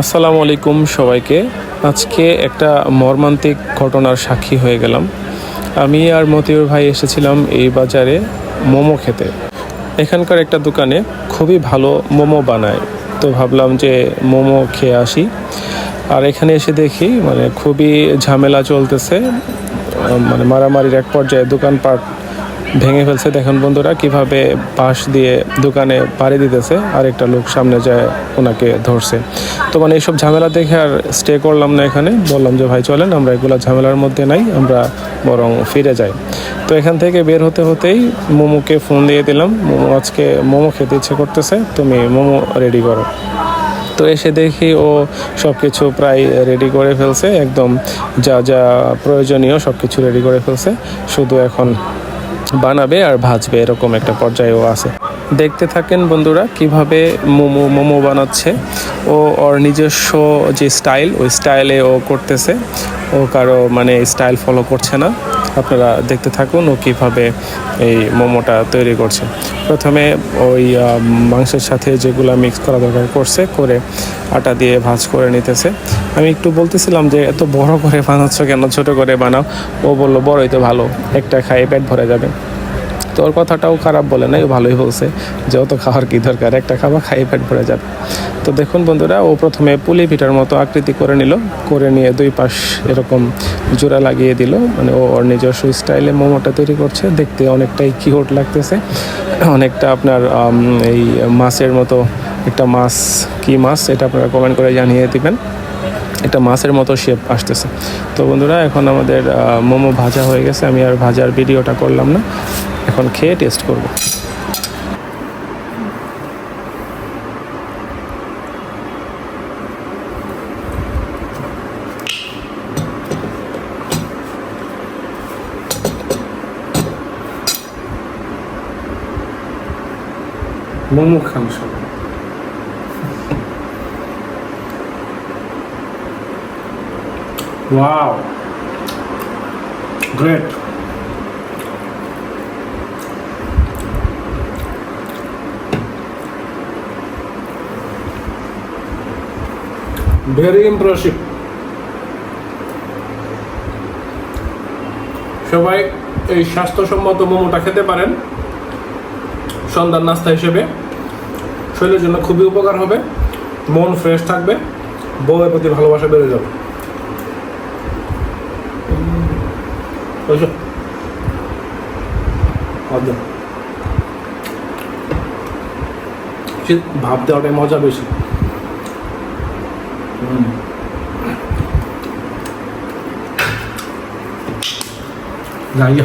আসসালামু আলাইকুম সবাইকে। আজকে একটা মর্মান্তিক ঘটনার সাক্ষী হয়ে গেলাম। আমি আর মতিউর ভাই এসেছিলাম এই বাজারে মোমো খেতে। এখানকার একটা দোকানে খুবই ভালো মোমো বানায়। তো ভাবলাম যে মোমো খেয়ে আসি। আর এখানে এসে দেখি মানে খুবই ঝামেলা চলতেছে। মানে মারামারির এক পর্যায়ে দোকানপাট ভেঙে ফেলছে। দেখেন বন্ধুরা, কীভাবে পাশ দিয়ে দোকানে পাড়ি দিতেছে আর একটা লোক সামনে যায় ওনাকে ধরছে। তো মানে এইসব ঝামেলা দেখে আর স্টে করলাম না এখানে। বললাম যে, ভাই, চলেন, আমরা এগুলো ঝামেলার মধ্যে নাই, আমরা বরং ফিরে যাই। তো এখান থেকে বের হতে হতেই মোমোকে ফোন দিয়ে দিলাম। মোমো আজকে মোমো খেতে ইচ্ছে করতেছে, তুমি মোমো রেডি করো। তো এসে দেখি ও সব কিছু প্রায় রেডি করে ফেলছে, একদম যা যা প্রয়োজনীয় সব কিছু রেডি করে ফেলছে। শুধু এখন বানাবে আর ভাজবে, এরকম একটা পর্যায়েও আছে। দেখতে থাকেন বন্ধুরা কীভাবে মোমো মোমো বানাচ্ছে। ও, ওর নিজস্ব যে স্টাইল, ওই স্টাইলে ও করতেছে। ও কারও মানে স্টাইল ফলো করছে না। আপনারা দেখতে থাকুন ও কীভাবে এই মোমোটা তৈরি করছে। প্রথমে ওই মাংসের সাথে যেগুলো মিক্স করা দরকার করছে, করে আটা দিয়ে ভাজ করে নিতেছে। আমি একটু বলতেছিলাম যে, এত বড় করে বানাচ্ছ কেন? ছোট করে বানাও। ও বলল, বড়ই তো ভালো, একটা খাই পেট ভরে যাবে। তো ওর কথাটাও খারাপ বলে নাই ভালোই বলছে যে, অত খাওয়ার কি দরকার? একটা খাওয়া খাই পেট ভরে যাবে। তো দেখুন বন্ধুরা, ও প্রথমে পুলি পিঠার মতো আকৃতি করে নিল, করে নিয়ে দুই পাশ এরকম জোড়া লাগিয়ে দিল। মানে ও ওর নিজস্ব স্টাইলে মোমোটা তৈরি করছে, দেখতে অনেকটাই কিউট লাগতেছে। অনেকটা আপনার এই মাছের মতো একটা মাছ, কি মাছ এটা আপনারা কমেন্ট করে জানিয়ে দিবেন। একটা মাছের মতো শেপ আসতেছে। তো বন্ধুরা, এখন আমাদের মোমো ভাজা হয়ে গেছে। আমি আর ভাজার ভিডিওটা করলাম না। এখন খেয়ে টেস্ট করব। মোমো খান সবাই Wow. Great. Very impressive. সবাই এই স্বাস্থ্যসম্মত মোমোটা খেতে পারেন সন্ধ্যার নাস্তা হিসেবে। শরীরের জন্য খুবই উপকার হবে। মন ফ্রেশ থাকবে। বউয়ের প্রতি ভালোবাসা বেড়ে যাবে। ওইসো অর্ধেক ভাব দেওয়াটাই মজা বেশি। যাই।